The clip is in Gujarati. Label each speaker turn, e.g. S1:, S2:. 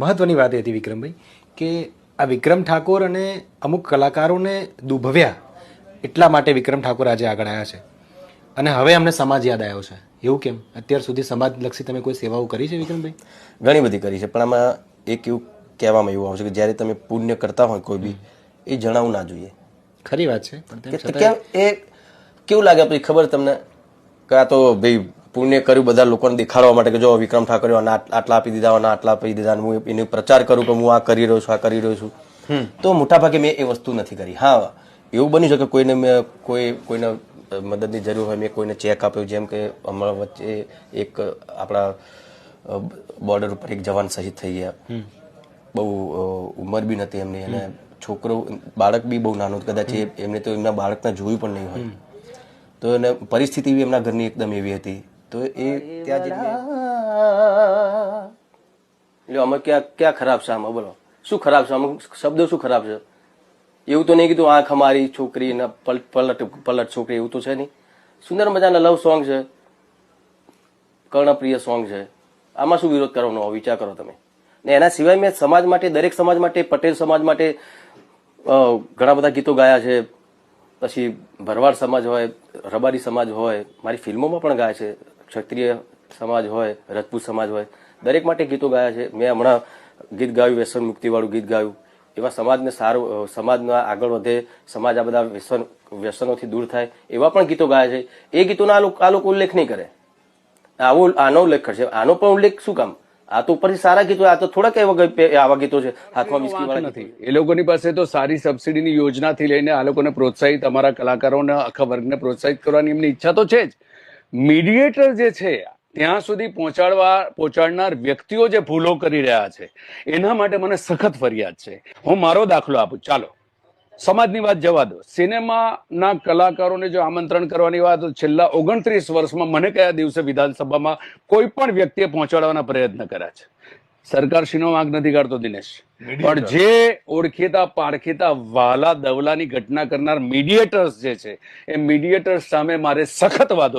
S1: મહત્વની વાત એ હતી વિક્રમભાઈ કે આ વિક્રમ ઠાકોર અને અમુક કલાકારોને દુભવ્યા એટલા માટે વિક્રમ ઠાકોર આજે આગળ આવ્યા છે. અને હવે અમને સમાજ યાદ આવ્યો છે. એવું કેમ? અત્યાર સુધી સમાજલક્ષી તમે કોઈ સેવાઓ કરી છે વિક્રમભાઈ?
S2: ઘણી બધી કરી છે પણ આમાં એક એવું કહેવામાં એવું આવશે કે જ્યારે તમે પુણ્ય કરતા હોય કોઈ બી એ જણાવવું ના જોઈએ.
S1: ખરી વાત છે
S2: કેમ? એ કેવું લાગે પછી ખબર તમને? કે આ તો ભાઈ પુણ્ય કર્યું બધા લોકોને દેખાડવા માટે કે જો વિક્રમ ઠાકોરે આટલા આપી દીધા આના આટલા આપી દીધા હું એનો પ્રચાર કરું કે હું આ કરી રહ્યો છું આ કરી રહ્યો છું. તો મોટાભાગે મેં એ વસ્તુ નથી કરી. હા એવું બની શકે કોઈને મેં કોઈ કોઈને મદદની જરૂર હોય મેં કોઈને ચેક આપ્યો જેમ કે હમણાં વચ્ચે એક આપણા બોર્ડર ઉપર એક જવાન શહીદ થઈ ગયા. બહુ ઉંમર બી નથી એમની અને છોકરો બાળક બી બહુ નાનું. કદાચ એમને તો એમના બાળકને જોયું પણ નહીં હોય. તો એને પરિસ્થિતિ બી એમના ઘરની એકદમ એવી હતી. તો એ ત્યાં જઈને એટલે આમાં ક્યાં ક્યાં ખરાબ છે આમાં? બોલો. શું ખરાબ છે? આમાં શબ્દો શું ખરાબ છે? એવું તો નહીં કીધું આંખ અમારી છોકરી ને પલટ પલટ છોકરી એવું તો છે નહીં. સુંદર મજાના લવ સોંગ છે. કર્ણપ્રિય સોંગ છે. આમાં શું વિરોધ કરવાનો વિચાર કરો તમે? ને એના સિવાય મેં સમાજ માટે દરેક સમાજ માટે પટેલ સમાજ માટે ઘણા બધા ગીતો ગાયા છે. પછી ભરવાડ સમાજ હોય રબારી સમાજ હોય મારી ફિલ્મોમાં પણ ગાય છે. ક્ષત્રિય સમાજ હોય રાજપૂત સમાજ હોય દરેક માટે ગીતો ગાયા છે. મેં હમણાં ગીત ગાયું વ્યસન મુક્તિવાળું ગીત ગાયું. એવા સમાજને સારું સમાજના આગળ વધે સમાજ આ બધા વ્યસન વ્યસનોથી દૂર થાય એવા પણ ગીતો ગાયા છે. એ ગીતોનો આ લોકો આ લોકો ઉલ્લેખ નહીં કરે. આવો આનો ઉલ્લેખ કરશે. આનો પણ ઉલ્લેખ શું કામ? આ તો ઉપરથી સારા ગીતો આ તો થોડાક એવા આવા ગીતો છે. હાથમાં બિસ્કી વાળા
S3: નથી. એ લોકોની પાસે તો સારી સબસિડીની યોજનાથી લઈને આ લોકોને પ્રોત્સાહિત અમારા કલાકારોને આખા વર્ગને પ્રોત્સાહિત કરવાની એમની ઈચ્છા તો છે જ. મીડિયેટર જે છે ત્યાં સુધી પહોંચાડવા પહોંચાડનાર વ્યક્તિઓ જે ભૂલો કરી રહ્યા છે એના માટે મને સખત ફરિયાદ છે. હું મારો દાખલો આપું. ચાલો. સમાજની વાત જવા દો. સિનેમાના કલાકારોને જો આમંત્રણ કરવાની વાત છેલ્લા ઓગણત્રીસ વર્ષમાં મને કયા દિવસે વિધાનસભામાં કોઈ પણ વ્યક્તિએ પહોંચાડવાના પ્રયત્ન કર્યા છે? સરકાર શીનો વાંક નથી કાઢતો દિનેશ. પણ જે ઓળખીતા પારખીતા વાલા દવલાની ઘટના કરનાર મીડિયેટર્સ જે છે એ મીડિયેટર્સ સામે મારે સખત વાદો છે.